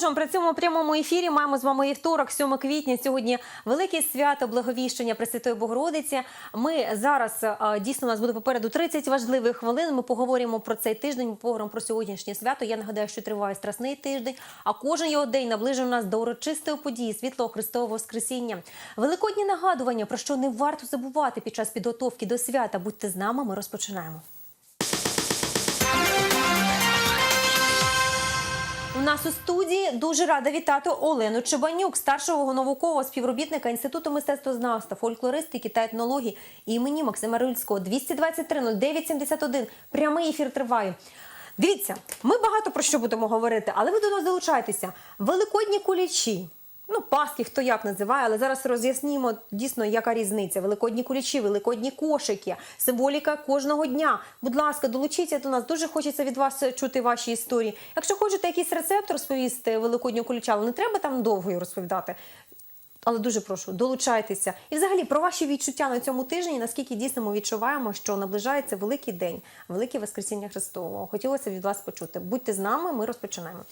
Продовжуємо при цьому прямому ефірі. Маємо з вами вівторок, 7 квітня. Сьогодні велике свято благовіщення Пресвятої Богородиці. Ми зараз е, дійсно у нас буде попереду 30 важливих хвилин. Ми поговоримо про цей тиждень. Ми поговоримо про сьогоднішнє свято. Я нагадаю, що триває страсний тиждень, а кожен його день наближує нас до урочистої події світлого Христового Воскресіння. Великодні нагадування про що не варто забувати під час підготовки до свята. Будьте з нами. Ми розпочинаємо. У нас у студії дуже рада вітати Олену Чебанюк, старшого наукового співробітника Інституту мистецтвознавства, фольклористики та етнології імені Максима Рильського. 223 09 71. Прямий ефір триває. Дивіться, ми багато про що будемо говорити, але ви до нас долучайтеся. Великодні кулічі. Ну, паски, хто як називає, але зараз роз'яснімо дійсно, яка різниця. Великодні кулічі, великодні кошики, символіка кожного дня. Будь ласка, долучіться до нас. Дуже хочеться від вас чути ваші історії. Якщо хочете якийсь рецепт розповісти великоднього куліча, але не треба там довго розповідати. Але дуже прошу, долучайтеся. І взагалі про ваші відчуття на цьому тижні, наскільки дійсно ми відчуваємо, що наближається великий день, велике Воскресіння Христового. Хотілося від вас почути. Будьте з нами, ми розпочинаємо.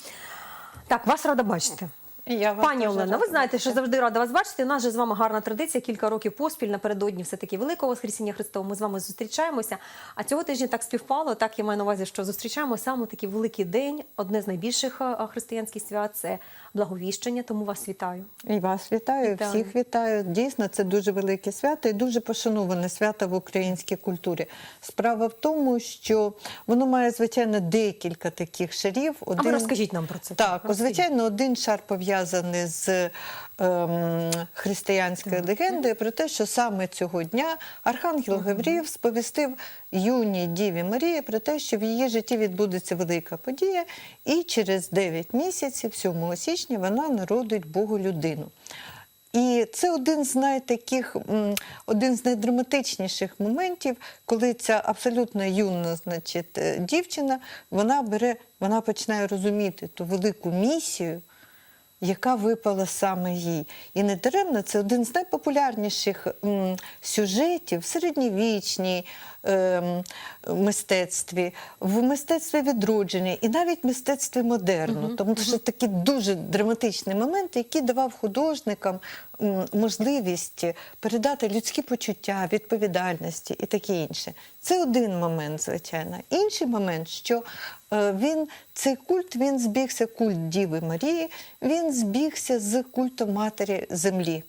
Так, вас рада бачити. Я вас Пані Олена, ви знаєте, що завжди рада вас бачити. У нас же з вами гарна традиція. Кілька років поспіль напередодні все таки Великого Воскресіння Христового. Ми з вами зустрічаємося. А цього тижня так співпало. Так я маю на увазі, що зустрічаємо саме такий великий день. Одне з найбільших е, християнських свят це благовіщення. Тому вас вітаю. І вас вітаю, Вітаю. всіх вітаю. Дійсно, це дуже велике свято і дуже пошановане свято в українській культурі. Справа в тому, що воно має, звичайно, декілька таких шарів. А ви розкажіть нам про це. Так, Розкажіть. звичайно, один шар пов'язаний з ем, християнською легендою про те, що саме цього дня Архангел Гаврів сповістив юній Діві Марії про те, що в її житті відбудеться велика подія, і через 9 місяців, 7 січня, вона народить Богу людину. І це один з найтаких, один з найдраматичніших моментів, коли ця абсолютно юна, значить, е, дівчина, вона бере, вона починає розуміти ту велику місію, яка випала саме їй. І не даремно це один з найпопулярніших сюжетів в середньовічній мистецтві, в мистецтві відродження і навіть мистецтві модерну. Тому що такі дуже драматичний момент, який давав художникам можливість передати людські почуття, відповідальності і таке інше. Це один момент, звичайно. Інший момент, що е, він цей культ він збігся, культ Діви Марії, він збігся з культом Матері Землі.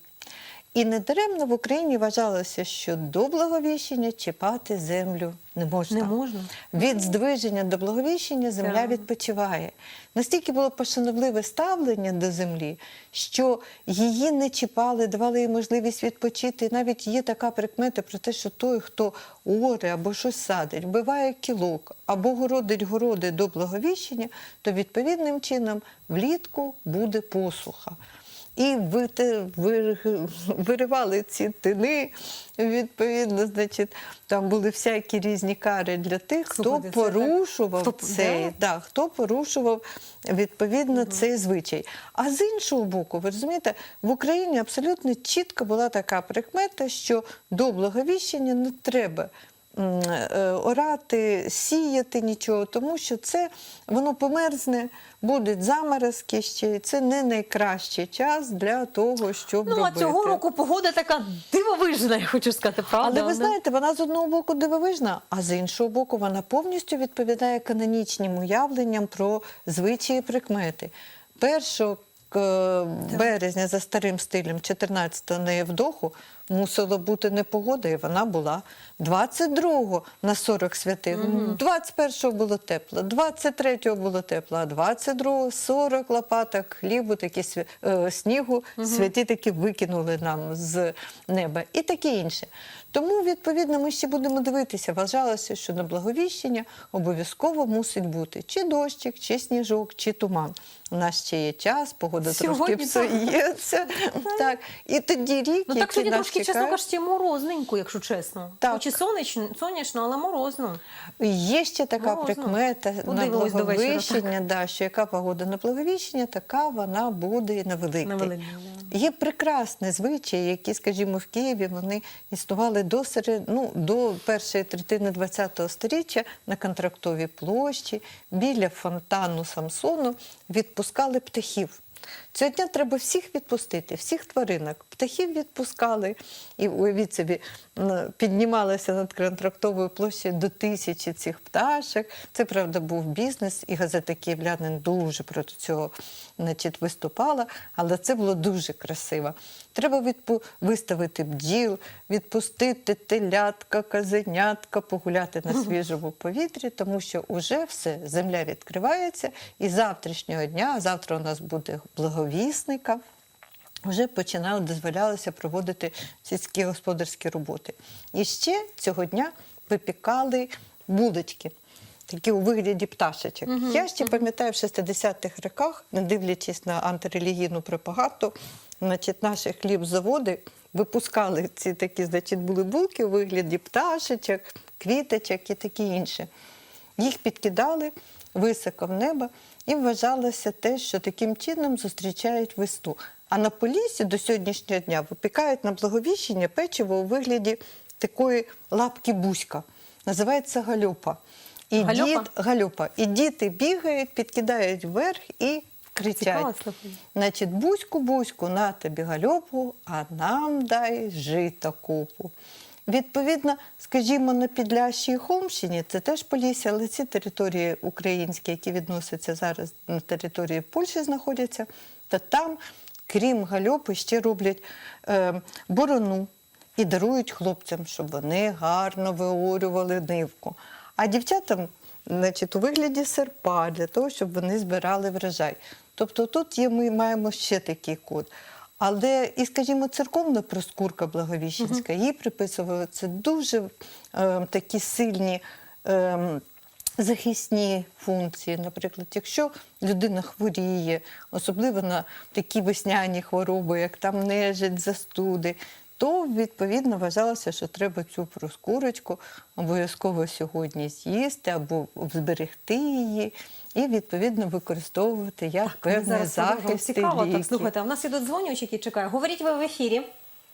І недаремно в Україні вважалося, що до благовіщення чіпати землю не можна. Не можна. Від здвиження до благовіщення земля Так. відпочиває. Настільки було пошановливе ставлення до землі, що її не чіпали, давали їй можливість відпочити. І навіть є така прикмета про те, що той, хто оре або щось садить, вбиває кілок або городить городи до благовіщення, то відповідним чином влітку буде посуха. І виривали ці тини, відповідно, значить, там були всякі різні кари для тих, хто це порушував Хто- цей, да? да, хто порушував відповідно цей звичай. А з іншого боку, ви розумієте, в Україні абсолютно чітко була така прикмета, що до благовіщення не треба. Е, Орати, сіяти нічого, тому що це воно померзне, будуть заморозки ще. Це не найкращий час для того, щоб Ну а цього року погода така дивовижна, я хочу сказати, правда? Але ви знаєте, вона з одного боку дивовижна, а з іншого боку, вона повністю відповідає канонічним уявленням про звичаї прикмети. 1 к- березня за старим стилем 14-го на Євдоху мусила бути непогода, і вона була. 22-го на 40 святих, 21-го було тепло, 23-го було тепло, а 22-го 40 лопаток хлібу, такі свя- е, снігу, святі таки викинули нам з неба і таке інше. Тому, відповідно, ми ще будемо дивитися. Вважалося, що на благовіщення обов'язково мусить бути чи дощик, чи сніжок, чи туман. У нас ще є час, погода Сьогодні трошки псується. Так. І тоді рік, Ну так який нас трошки, чесно кажучи, морозненько, якщо чесно. Так. Хоч і сонячно, сонячно, але морозно. Є ще така Морозно. прикмета на благовіщення, да, що яка погода на благовіщення, така вона буде на да. Є прекрасні звичаї, які, скажімо, в Києві вони існували до серед, ну, до першої третини ХХ століття на контрактовій площі біля фонтану Самсону відпускали птахів. Цього дня треба всіх відпустити, всіх тваринок. Птахів відпускали, і уявіть собі, м, піднімалося над контрактовою площею до тисячі цих пташок. Це правда був бізнес, і газета Київлянин дуже проти цього значить, виступала, але це було дуже красиво. Треба відпу... виставити бджіл, відпустити телятка, казенятка, погуляти на свіжому повітрі, тому що уже все, земля відкривається, і завтрашнього дня, завтра у нас буде благовісника. Вже починали, дозволялося проводити сільські господарські роботи. І ще цього дня випікали булочки, такі у вигляді пташечок. Я ще пам'ятаю в 60-х роках, не дивлячись на антирелігійну пропаганду, значить, наші хлібзаводи випускали ці такі, значить, були булки у вигляді пташечок, квіточок і таке інше. Їх підкидали високо в небо і вважалося те, що таким чином зустрічають весну. А на Поліссі до сьогоднішнього дня випікають на благовіщення печиво у вигляді такої лапки бузька. Називається гальопа. І Гальопа? дід, гальопа. І діти бігають, підкидають вверх і кричать. Значить, бузьку, бузьку, на тобі гальопу, а нам дай жито купу. Відповідно, скажімо, на Підлящі і Холмщині це теж Полісся, але ці території українські, які відносяться зараз на території Польщі, знаходяться, то там, крім гальопи, ще роблять е, борону і дарують хлопцям, щоб вони гарно виорювали нивку. А дівчатам значить, у вигляді серпа для того, щоб вони збирали врожай. Тобто тут є, ми маємо ще такий код. Але і, скажімо, церковна проскурка Благовіщенська, їй приписувалися дуже е, такі сильні е, захисні функції. Наприклад, якщо людина хворіє, особливо на такі весняні хвороби, як там нежить, застуди, то відповідно вважалося, що треба цю проскурочку обов'язково сьогодні з'їсти або зберегти її і відповідно використовувати як Ми певний зараз продовжимо. захист. і Цікаво, ліки. так слухайте. У нас ідуть дзвонювачі, які чекають. Говоріть ви в ефірі.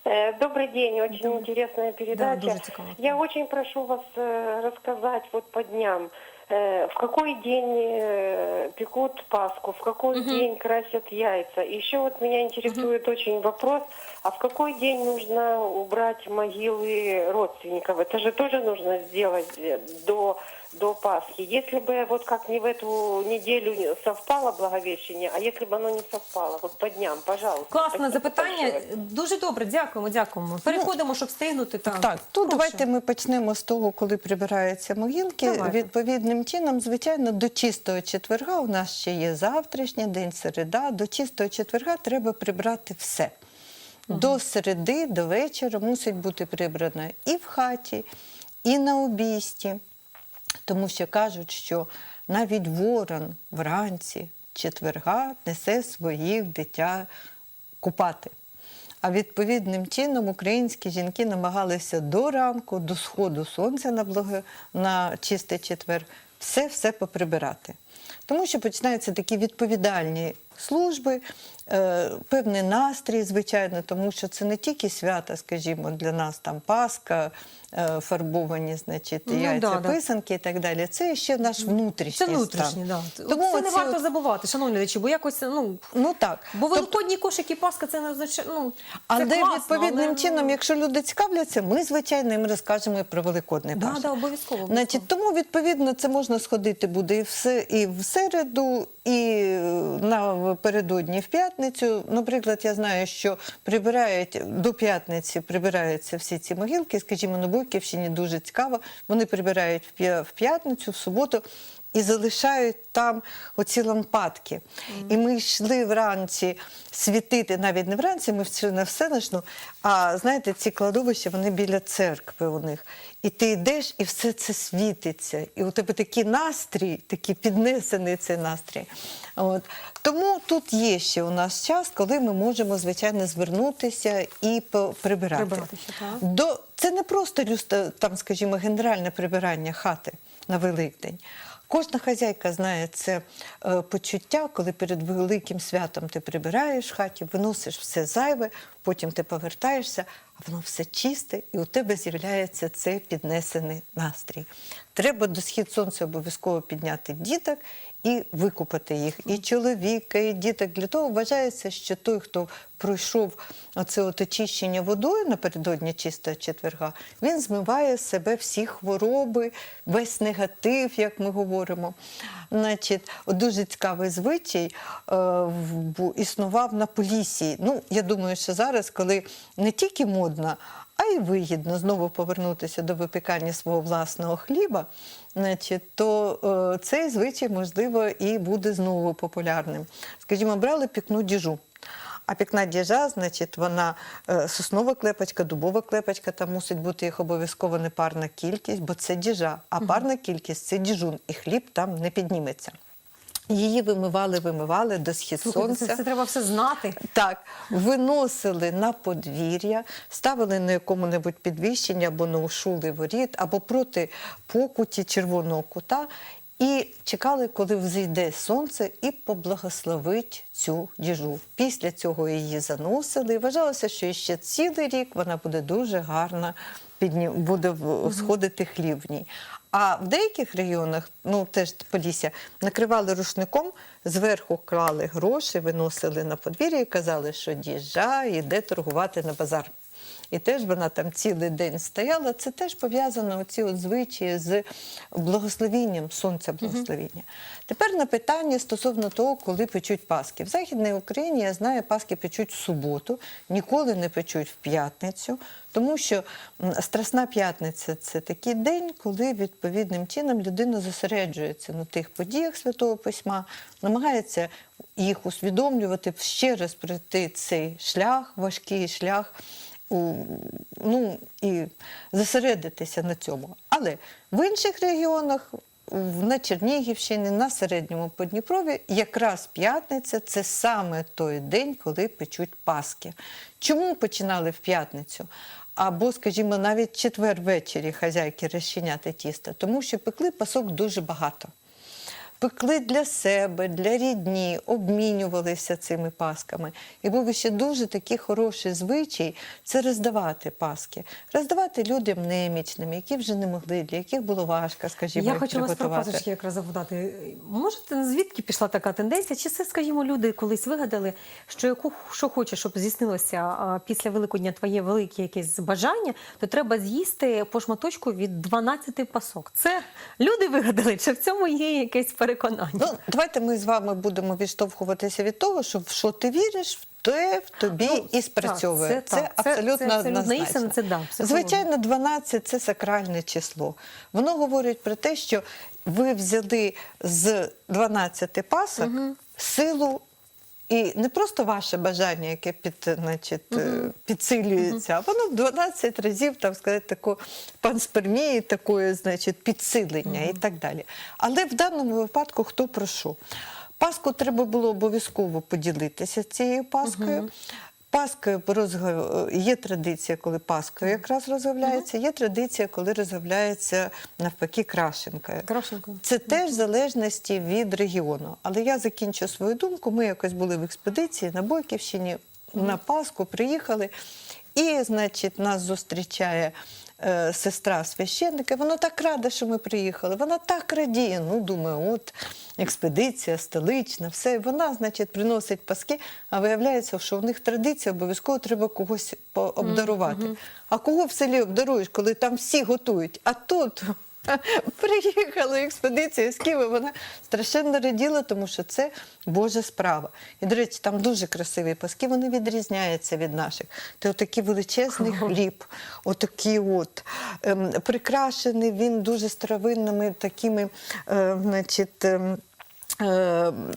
Э, Добрый день, очень интересная передача. дуже цікаво. Я очень прошу вас э, рассказать вот по дням, э, в какой день э, пекут Пасху, в какой день красят яйца. Еще вот меня интересует очень вопрос, а в какой день нужно убрать могилы родственников? Это же тоже нужно сделать э, до, до Пасхи. Если бы вот как не в эту неделю совпало Благовещение, а если бы оно не совпало, вот по дням, пожалуйста. Класне Спасибо запитання. большое. Дуже добре, дякуємо, дякуємо. Переходимо, щоб встигнути. Так, Так, тут Прошу. давайте ми почнемо з того, коли прибираються могилки. Давайте. Відповідним чином, звичайно, до чистого четверга у нас ще є завтрашній день, середа. До чистого четверга треба прибрати все. До середи, до вечора мусить бути прибрано і в хаті, і на обійсті. Тому що кажуть, що навіть ворон вранці четверга несе своїх дитя купати. А відповідним чином українські жінки намагалися до ранку, до сходу сонця на, благо, на чистий четвер, все все поприбирати. Тому що починаються такі відповідальні служби, е, певний настрій, звичайно, тому що це не тільки свята, скажімо, для нас там Пасха, е, фарбовані, значить, Ну, яйця, да, да. писанки і так далі. Це ще наш внутрішній Це внутрішнє, стан. да. Тому це не варто от- забувати, шановні глядачі, бо якось ну. Ну так. Бо Тобто- великодні кошик і Пасха це не означає. Ну, це але класно, відповідним але, чином, ну, якщо люди цікавляться, ми звичайно їм розкажемо про великодний Да, да, обов'язково. обов'язково. Значить, тому відповідно це можна сходити буде і в, се- і в середу, і е, напередодні в п'ятницю. Наприклад, я знаю, що прибирають до п'ятниці, прибираються всі ці могилки. Скажімо, на Бойківщині дуже цікаво. Вони прибирають в п'ятницю, в суботу. І залишають там оці лампадки. І ми йшли вранці світити, навіть не вранці, ми йшли на всеночну, а знаєте, ці кладовища, вони біля церкви у них. І ти йдеш, і все це світиться. І у тебе такий настрій, такий піднесений цей настрій. От. Тому тут є ще у нас час, коли ми можемо, звичайно, звернутися і прибирати. Прибирати ще, так. До, це не просто там, скажімо, генеральне прибирання хати на Великдень. Кожна хазяйка знає це е, почуття, коли перед великим святом ти прибираєш хаті, виносиш все зайве, потім ти повертаєшся, а воно все чисте, і у тебе з'являється цей піднесений настрій. Треба до схід сонця обов'язково підняти діток і викупати їх. І чоловіка, і діток. Для того вважається, що той, хто пройшов оце от очищення водою напередодні чистого четверга, він змиває з себе всі хвороби, весь негатив, як ми говоримо. Значить, дуже цікавий звичай е, існував на Полісі. Ну, я думаю, що зараз, коли не тільки модно, а й вигідно знову повернутися до випікання свого власного хліба, значить, то е, цей звичай, можливо, і буде знову популярним. Скажімо, брали пікну діжу. А пікна діжа, значить, вона е, соснова клепочка, дубова клепочка, там мусить бути їх обов'язково непарна кількість, бо це діжа, а парна кількість це діжун, і хліб там не підніметься. Її вимивали, вимивали до схід Слухайте, сонця. це, це треба все знати. Так, виносили на подвір'я, ставили на якому-небудь підвищенні або на ушули воріт, або проти покуті червоного кута. І чекали, коли взійде сонце, і поблагословить цю діжу. Після цього її заносили. І вважалося, що ще цілий рік вона буде дуже гарна, буде сходити хліб в ній. А в деяких регіонах, ну теж Полісся, накривали рушником, зверху клали гроші, виносили на подвір'я і казали, що діжа йде торгувати на базар. І теж вона там цілий день стояла. Це теж пов'язано оці от звичаї з благословінням, сонця благословіння. Тепер на питання стосовно того, коли печуть паски. В Західній Україні, я знаю, паски печуть в суботу, ніколи не печуть в п'ятницю, тому що Страсна п'ятниця це такий день, коли відповідним чином людина зосереджується на тих подіях Святого Письма, намагається їх усвідомлювати, ще раз пройти цей шлях, важкий шлях ну, і зосередитися на цьому. Але в інших регіонах, на Чернігівщині, на середньому Подніпрові, якраз п'ятниця це саме той день, коли печуть Паски. Чому починали в п'ятницю? Або, скажімо, навіть четвер ввечері хазяйки розчиняти тісто, тому що пекли пасок дуже багато пекли для себе, для рідні, обмінювалися цими пасками. І був ще дуже такий хороший звичай це роздавати паски, роздавати людям немічним, які вже не могли, для яких було важко, скажімо, Я хочу вас про пасочки якраз запитати. Можете звідки пішла така тенденція? Чи це, скажімо, люди колись вигадали, що яку що хоче, щоб здійснилося після Великодня твоє велике якесь бажання, то треба з'їсти по шматочку від 12 пасок. Це люди вигадали, чи в цьому є якесь переконання? Ну, давайте ми з вами будемо відштовхуватися від того, що в що ти віриш, в те в тобі Ну, і спрацьовує. так, це це, так, це- абсолютно це абсолютна однозначно. це да. Звичайно, 12 – це сакральне число. Воно говорить про те, що ви взяли з 12 пасок силу. І не просто ваше бажання, яке під, значить, е, підсилюється, а воно в 12 разів, так сказати, таку панспермії, такої, значить, підсилення і так далі. Але в даному випадку хто про що? Паску треба було обов'язково поділитися цією паскою. Паска розгав... є традиція, коли паскою якраз розгавляється, є традиція, коли розгавляється навпаки крашенкою. Крашенкою. Це теж в залежності від регіону. Але я закінчу свою думку. Ми якось були в експедиції на Бойківщині, на Пасху приїхали, і, значить, нас зустрічає. Е, Сестра священника, вона так рада, що ми приїхали. Вона так радіє. Ну, думаю, от експедиція столична, все. Вона, значить, приносить паски, а виявляється, що в них традиція обов'язково треба когось обдарувати. Mm -hmm. А кого в селі обдаруєш, коли там всі готують? А тут Приїхала експедиція з Києва, вона страшенно раділа, тому що це Божа справа. І, до речі, там дуже красиві паски, вони відрізняються від наших. Це отакий величезний хліб, отакий от, ем, прикрашений він дуже старовинними такими, е, значить, ем,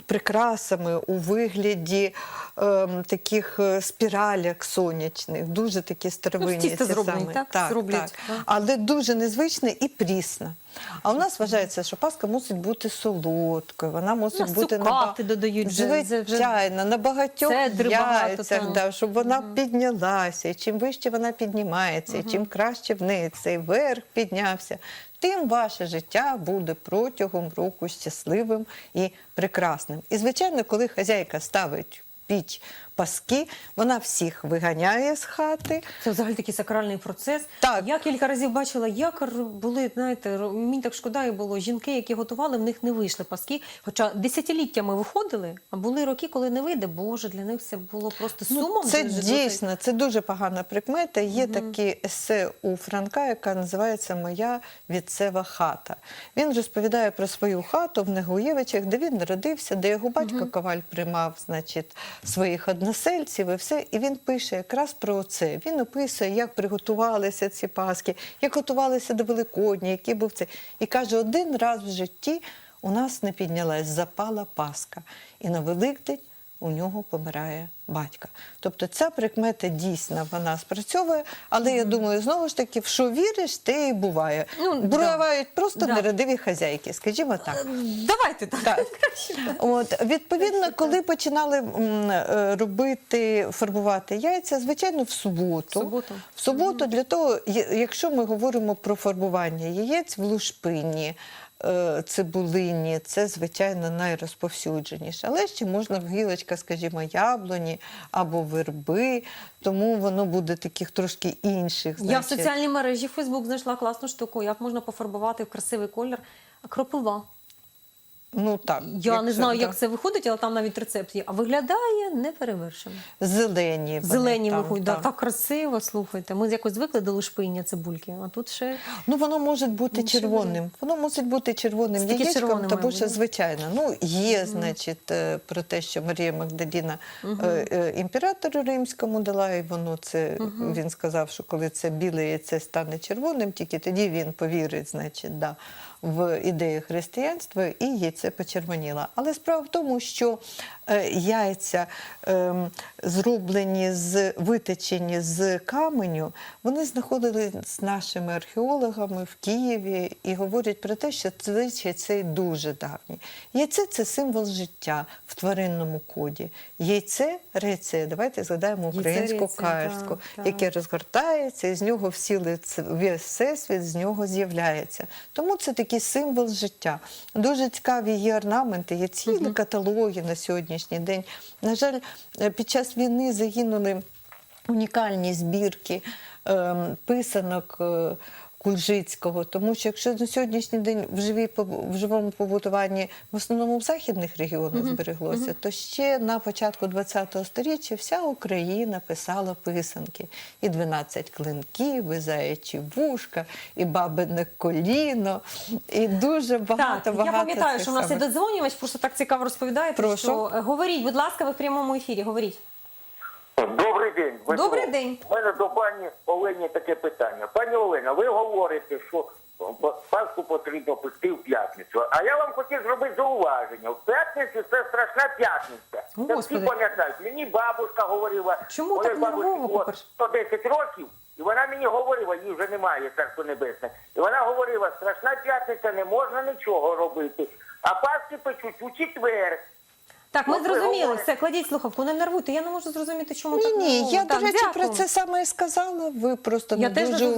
прикрасами у вигляді е, таких е, спіралях сонячних, дуже такі старовинні. Ну, зроблені, саме. так? Зроблять, так. так. Але дуже незвичне і прісна. А у нас вважається, що Пасха мусить бути солодкою, вона мусить нас бути цукати додають звичайно, на багатьох цедри багато, яйцях, так. да, щоб вона піднялася. І чим вище вона піднімається, і чим краще в неї цей верх піднявся, тим ваше життя буде протягом року щасливим і прекрасним. І звичайно, коли хазяйка ставить піч паски, вона всіх виганяє з хати. Це взагалі такий сакральний процес. Так. Я кілька разів бачила, як були, знаєте, мені так шкода і було. Жінки, які готували, в них не вийшли паски. Хоча десятиліттями виходили, а були роки, коли не вийде. Боже, для них це було просто сумом. Ну, це дійсно, це дуже погана прикмета. Є такі есе у Франка, яка називається Моя відцева хата. Він розповідає про свою хату в Негуєвичах, де він народився, де його батько Коваль приймав значить, своїх односельців і все. І він пише якраз про це. Він описує, як приготувалися ці паски, як готувалися до Великодня, який був це. І каже, один раз в житті у нас не піднялась, запала Пасха. І на Великдень у нього помирає батька. Тобто ця прикмета дійсна, вона спрацьовує, але я думаю, знову ж таки, в що віриш, те і буває. Ну, Бувають просто Да. нерадиві хазяйки, скажімо так. Давайте так. Так. От, відповідно, коли починали е, робити, фарбувати яйця, звичайно, в суботу. В суботу. В суботу для того, якщо ми говоримо про фарбування яєць в лушпині, е, цибулині, це, звичайно, найрозповсюдженіше. Але ще можна в гілочка, скажімо, яблуні або верби, тому воно буде таких трошки інших. Я в значить. соціальній мережі Facebook знайшла класну штуку, як можна пофарбувати в красивий колір кропива. Ну, так, Я не знаю, да. як це виходить, але там навіть рецепт є. А виглядає неперевершено. Зелені. вони Зелені там, виходять, да, так. красиво, слухайте. Ми якось звикли до лушпиння цибульки, а тут ще Ну, воно може бути Інший червоним. Воно мусить бути червоним Це яєчком, тому що, звичайно, ну, є, значить, е, про те, що Марія Магдаліна е, е, імператору римському дала, і воно це, він сказав, що коли це біле яйце стане червоним, тільки тоді він повірить, значить, да, в ідею християнства, і яйце почервоніло. Але справа в тому, що е, яйця ем, зроблені з виточені з каменю, вони знаходились з нашими археологами в Києві і говорять про те, що звичай цей дуже давній. Яйце це символ життя в тваринному коді. Яйце реце. Давайте згадаємо українську так. яке розгортається, і з нього всі весь всесвіт з нього з'являється. Тому це такий символ життя. Дуже цікаві є орнаменти, є цілі каталоги на сьогоднішній день. На жаль, е, під час війни загинули унікальні збірки е, писанок. е, Кульжицького, тому що якщо на сьогоднішній день в, живій, поб- в живому побутуванні в основному в західних регіонах збереглося, то ще на початку ХХ століття вся Україна писала писанки. І 12 клинків, і заячі вушка, і бабине коліно, і дуже багато так. багато Я пам'ятаю, що у нас є додзвонювач, просто так цікаво розповідаєте. Прошу. Що е, говоріть, будь ласка, ви в прямому ефірі. Говоріть. Добрий день. Дмитро. Добрий день. У мене до пані Олені таке питання. Пані Олена, ви говорите, що Пасху потрібно пекти в п'ятницю. А я вам хотів зробити зауваження. В п'ятницю це страшна п'ятниця. Це всі Господи. пам'ятають. Мені бабушка говорила, Чому коли так бабусі нервово, було по-перше? 110 років, і вона мені говорила, її вже немає, царство небесне. І вона говорила, страшна п'ятниця, не можна нічого робити. А Пасхи печуть у четвер. Так, ми Ну, зрозуміли. Все, кладіть слухавку, не нервуйте. Я не можу зрозуміти, чому Ні, так ні, нервово. я, Так, до речі, про це саме і сказала. Ви просто Я не теж дуже ми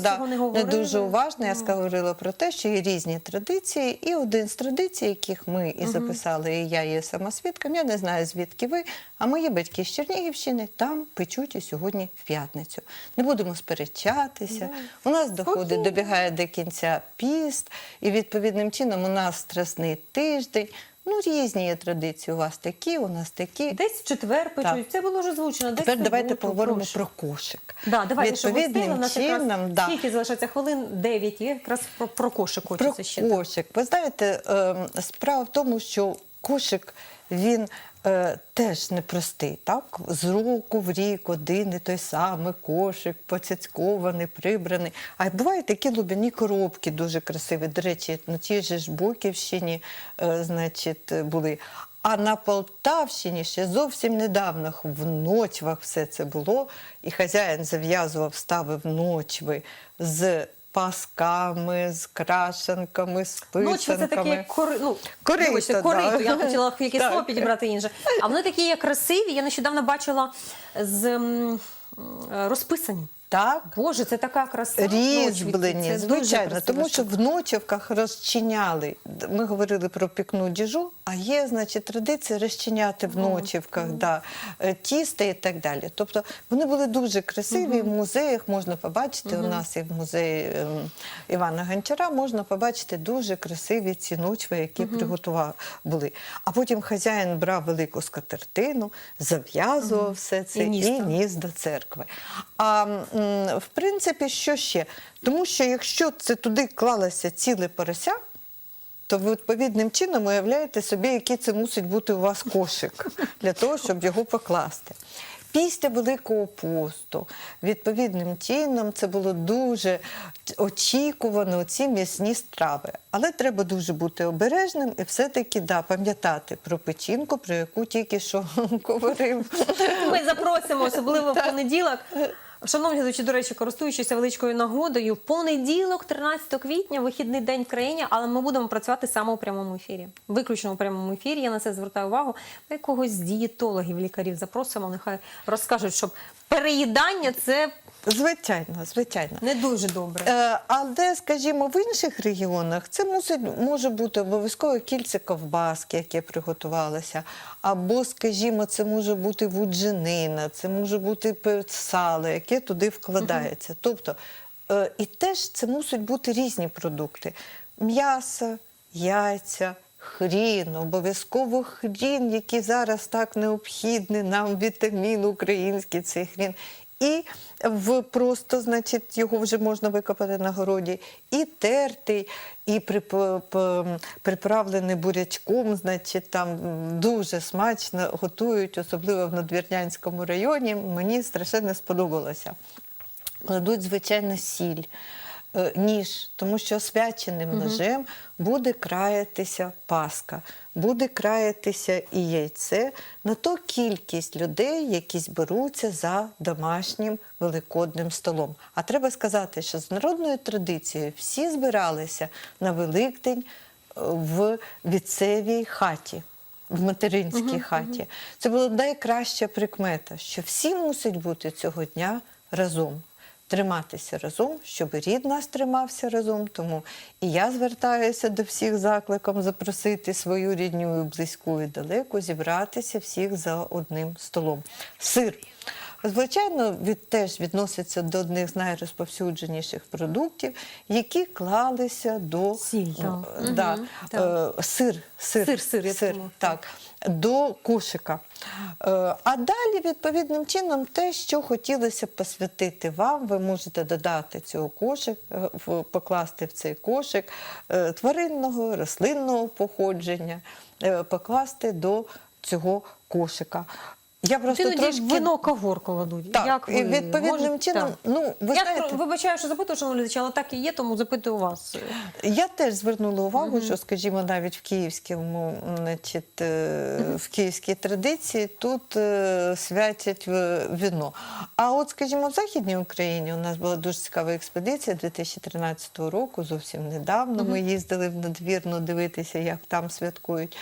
да, не не дуже уважно. Я говорила про те, що є різні традиції, і один з традицій, яких ми і записали, і я є сама свідком, я не знаю, звідки ви, а мої батьки з Чернігівщини там печуть і сьогодні в п'ятницю. Не будемо сперечатися. У нас доходить, добігає до кінця піст, і відповідним чином у нас страсний тиждень. Ну, різні є традиції. У вас такі, у нас такі. Десь в четвер. Так. Це було вже озвучено. Десь Тепер давайте суботу. поговоримо Прошу. про кошик. Да, давайте, щоб ви встигли, у чином, якраз да. скільки залишається хвилин? Дев'ять. Якраз про, про кошик про хочеться ще. так. кошик. Ви знаєте, ем, справа в тому, що кошик він е, теж непростий. Так? З року в рік один і той самий кошик, поцяцькований, прибраний. А бувають такі лубяні коробки дуже красиві. До речі, на тій же ж Боківщині е, значить, були. А на Полтавщині ще зовсім недавно в ночвах все це було, і хазяїн зав'язував, ставив ночви з пасками, з крашенками, з писанками. Ночі це такі як кори... ну, Корито, вибачте, да. Я хотіла якесь слово підібрати інше. А вони такі є красиві. Я нещодавно бачила з м, е, розписані. Так. Боже, це така краса. Різьблені, Це звичайно, тому що в ночівках розчиняли. Ми говорили про пікну діжу, а є, значить, традиція розчиняти в ночівках, да, е, тісто і так далі. Тобто вони були дуже красиві. В музеях можна побачити. У нас і в музеї ем, Івана Гончара можна побачити дуже красиві ці ночви, які приготували були. А потім хазяїн брав велику скатертину, зав'язував все це І ніс і ніс до церкви. А в принципі, що ще? Тому що якщо це туди клалося ціле порося, то ви відповідним чином уявляєте собі, який це мусить бути у вас кошик для того, щоб його покласти. Після Великого посту, відповідним чином, це було дуже очікувано ці м'ясні страви. Але треба дуже бути обережним і все-таки да, пам'ятати про печінку, про яку тільки що говорив. Ми запросимо, особливо в понеділок. Шановні глядачі, до речі, користуючись величкою нагодою, понеділок, 13 квітня, вихідний день в країні, але ми будемо працювати саме у прямому ефірі. Виключно у прямому ефірі. Я на це звертаю увагу. Ми когось з дієтологів, лікарів запросимо, нехай розкажуть, щоб переїдання це Звичайно, звичайно. не дуже добре. Е, Але, скажімо, в інших регіонах це мусить, може бути обов'язково кільце ковбаски, яке приготувалося, або, скажімо, це може бути вудженина, це може бути сало, яке туди вкладається. Тобто, е, і теж це мусять бути різні продукти: м'ясо, яйця. Хрін, обов'язково хрін, який зараз так необхідний нам вітамін український, цей хрін. І в просто, значить, його вже можна викопати на городі, і тертий, і приправлений бурячком, значить, там дуже смачно готують, особливо в Надвірнянському районі. Мені страшенно сподобалося. Кладуть, звичайно, сіль. Е, Ніж, тому що освяченим ножем буде краятися паска, буде краятися і яйце на ту кількість людей, які зберуться за домашнім великодним столом. А треба сказати, що з народною традицією всі збиралися на Великдень е, в віцевій хаті. В материнській хаті. Це була найкраща прикмета, що всі мусять бути цього дня разом, триматися разом, щоб рід нас тримався разом. Тому і я звертаюся до всіх закликом запросити свою рідню і близьку і далеку, зібратися всіх за одним столом. Сир. Звичайно, від теж відноситься до одних з найрозповсюдженіших продуктів, які клалися до Сіль, так. е, да, Мгм, так. е, сир, сир, Сир, сир, думала, так, до кошика. Е, А далі, відповідним чином, те, що хотілося посвятити вам, ви можете додати цього кошик, е, покласти в цей кошик е, тваринного, рослинного походження, е, покласти до цього кошика. Я просто Іноді трошки... вино кагор кладуть. Так, Як ви? і відповідним Можете- чином, Так. ну, ви я знаєте- вибачаю, що запитую, шановні глядачі, але так і є, тому запитую вас. Я теж звернула увагу, що, скажімо, навіть в київському, значить, е, в київській традиції тут е, святять вино. А от, скажімо, в Західній Україні у нас була дуже цікава експедиція 2013 року, зовсім недавно. Ми їздили в надвірну дивитися, як там святкують.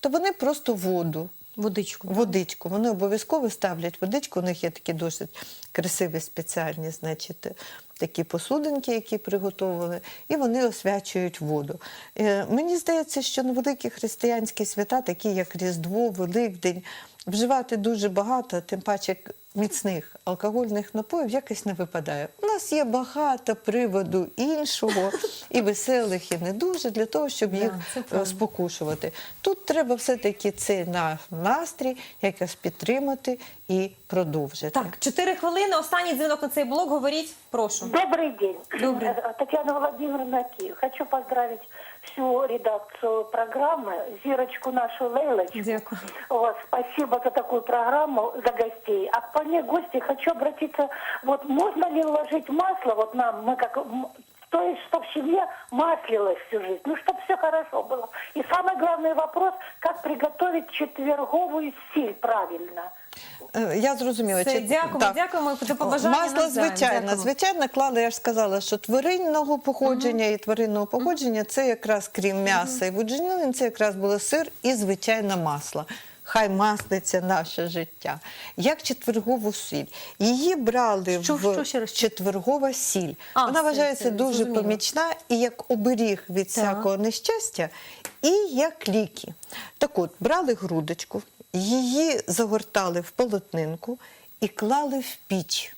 То вони просто воду Водичку. Водичку. Вони обов'язково ставлять водичку. У них є такі досить красиві спеціальні, значить, такі посудинки, які приготовили, і вони освячують воду. Е, Мені здається, що на великі християнські свята, такі як Різдво, Великдень, вживати дуже багато, тим паче міцних алкогольних напоїв якось не випадає. У нас є багато приводу іншого, і веселих, і не дуже, для того, щоб Да, їх це е, правда. спокушувати. Тут треба все-таки цей наш настрій якось підтримати і продовжити. Так, чотири хвилини. Останній дзвінок на цей блок. Говоріть, прошу. Добрый день. Добрый. Э, Татьяна Владимировна Ки. Хочу поздравить всю редакцию программы, Зирочку нашу Лейлочку. Дякую. Вот, спасибо за такую программу, за гостей. А ко мне гости хочу обратиться, вот можно ли вложить масло, вот нам, мы как м, То есть, чтобы в семье маслилось всю жизнь. Ну, чтобы все хорошо было. И самый главный вопрос, как приготовить четверговую сіль правильно. Е, Я зрозуміла. Все, Чи- дякуємо, так. дякуємо побажання Масло, звичайно, звичайно, клали, я ж сказала, що тваринного походження і тваринного походження це якраз крім м'яса і вудженілин, це якраз було сир і звичайне масло. Хай маслиться наше життя. Як четвергову сіль. Її брали Що- в що четвергова сіль. А, Вона вважається це дуже зрозуміло. помічна і як оберіг від всякого нещастя, і як ліки. Так от, брали грудочку, її загортали в полотнинку і клали в піч.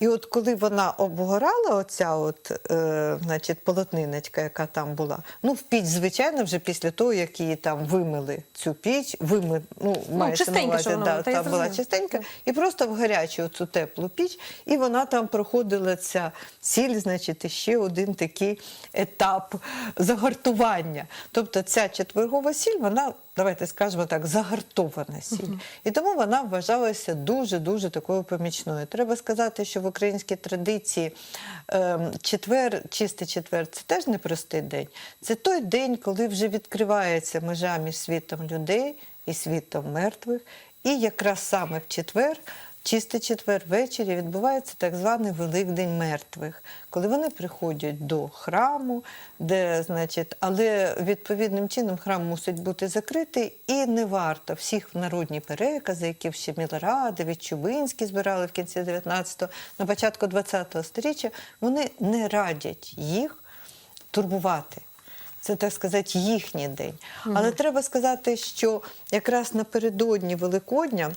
І от коли вона обгорала, оця от, е, значить, полотниночка, яка там була, ну в піч, звичайно, вже після того, як її там вимили цю піч, вими, ну, мається на увазі, вона да, та там була чистенька, і просто в гарячу цю теплу піч, і вона там проходила ця сіль, значить, ще один такий етап загартування. Тобто ця четвергова сіль, вона, давайте скажемо так, загартована сіль. І тому вона вважалася дуже-дуже такою помічною. Треба сказати, що в українській традиції ем, четвер, чистий четвер, це теж непростий день. Це той день, коли вже відкривається межа між світом людей і світом мертвих. І якраз саме в четвер, чистий четвер ввечері, відбувається так званий Великдень мертвих, коли вони приходять до храму, де, значить, але відповідним чином храм мусить бути закритий, і не варто всіх народні перекази, які ще Мілорадович, Чубинський збирали в кінці 19-го, на початку 20-го сторіччя, вони не радять їх турбувати. Це, так сказати, їхній день. Але треба сказати, що якраз напередодні Великодня,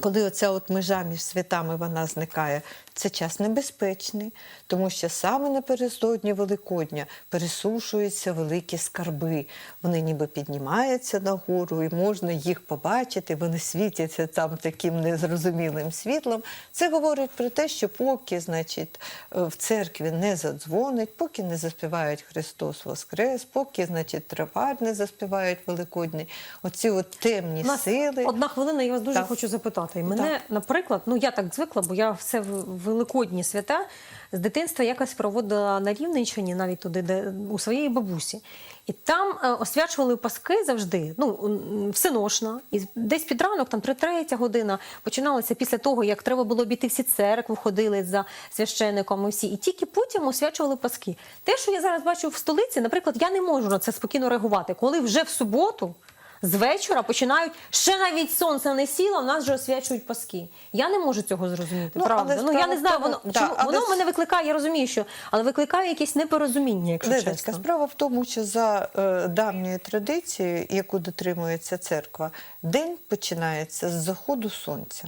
коли оця от межа між святами вона зникає, це час небезпечний, тому що саме напередодні Великодня пересушуються великі скарби. Вони ніби піднімаються нагору, і можна їх побачити, вони світяться там таким незрозумілим світлом. Це говорить про те, що поки, значить, е, в церкві не задзвонить, поки не заспівають Христос Воскрес, поки, значить, травар не заспівають Великодний, оці от темні нас сили. Одна хвилина, я вас дуже Так. хочу запитати. Мене, наприклад, ну я так звикла, бо я все в- великодні свята з дитинства якось проводила на Рівненщині, навіть туди, де у своєї бабусі. І там е, освячували паски завжди, ну всеношна. І десь під ранок, там 3-3 година, починалося після того, як треба було обійти всі церкви, ходили за священником і всі. І тільки потім освячували паски. Те, що я зараз бачу в столиці, наприклад, я не можу на це спокійно реагувати, коли вже в суботу. З вечора починають ще навіть сонце не сіло, в нас вже освячують паски. Я не можу цього зрозуміти. Ну, правда. Ну я не знаю, воно да, чому але воно мене викликає. Я розумію, що але викликає якесь непорозуміння, якщо Дедечка, чесно. справа в тому, що за е, давньою традицією, яку дотримується церква, день починається з заходу сонця.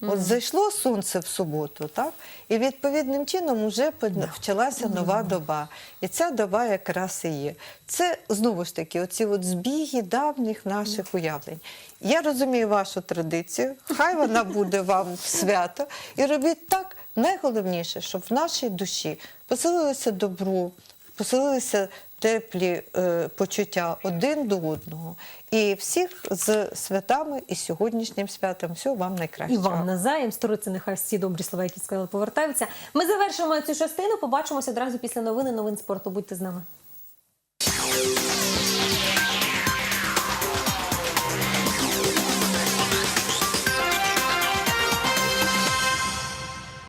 От зайшло сонце в суботу, так? І відповідним чином вже почалася нова доба. І ця доба якраз і є. Це знову ж таки оці от збіги давніх наших уявлень. Я розумію вашу традицію, хай вона буде вам в свято. І робіть так, найголовніше, щоб в нашій душі поселилося добро, поселилися теплі е, почуття один до одного. І всіх з святами і сьогоднішнім святом всього вам І вам назаєм сториця, нехай всі добрі слова, які сказали, повертаються. Ми завершимо цю частину. Побачимося одразу після новини. Новин спорту. Будьте з нами.